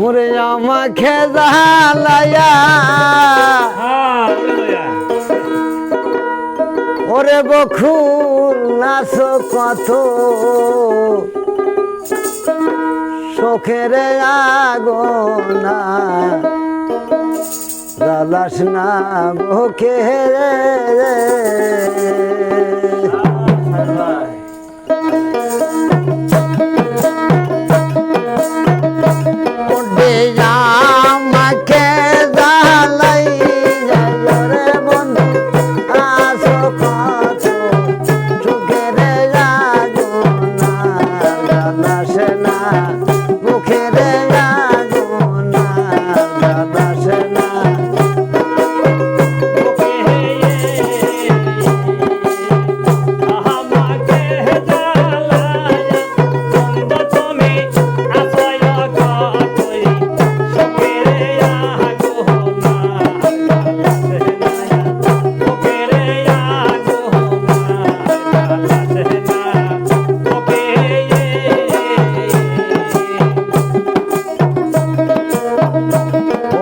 ঘুরে আমাকে জালায়া ওরে বখু নাচ কত। শোকের আগনা লালাস না বকে। রে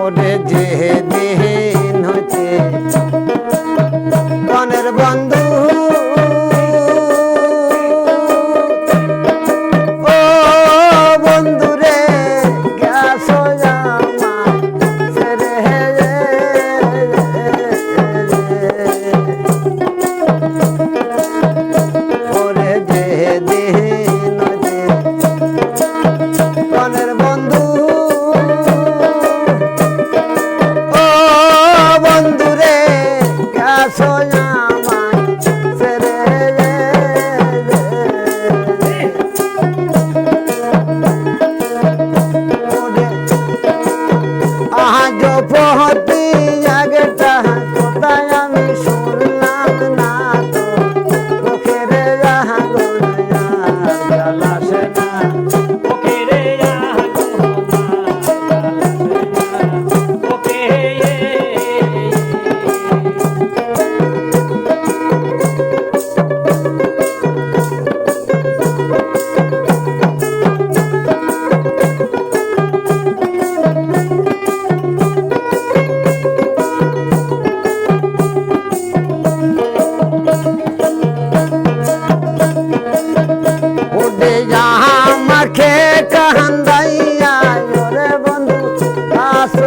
মোরে যে দেহে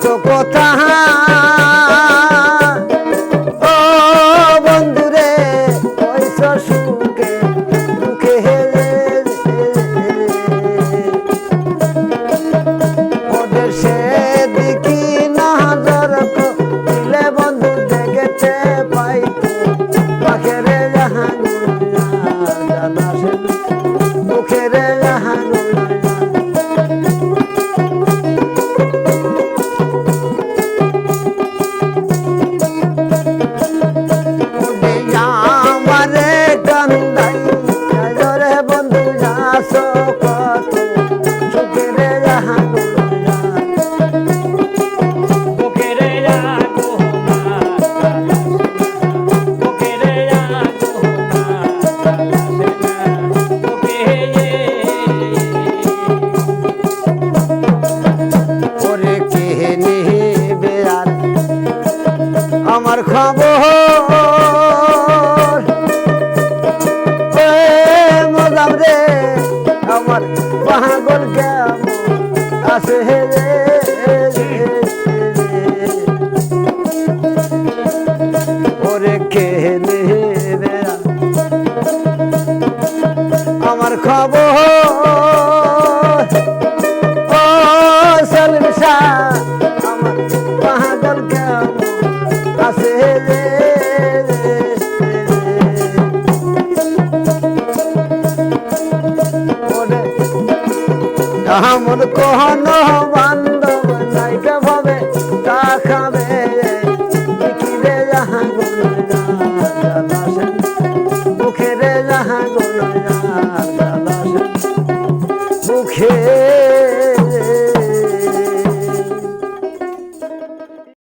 কত কথা? ও বন্ধুরে কইছ সুখে দুঃখে হেলে ওদের সে দিকি নজর দিলে বন্ধু দেখেছে পাইতো। পাখেরে জাহাঙ্গুল্লা জানা আমার খাব আমার পাগল কেমন আছে রে? আমার কহন বান্ধব নাইকা ভাবে তা খাবে। মুখে রে যাহা গো।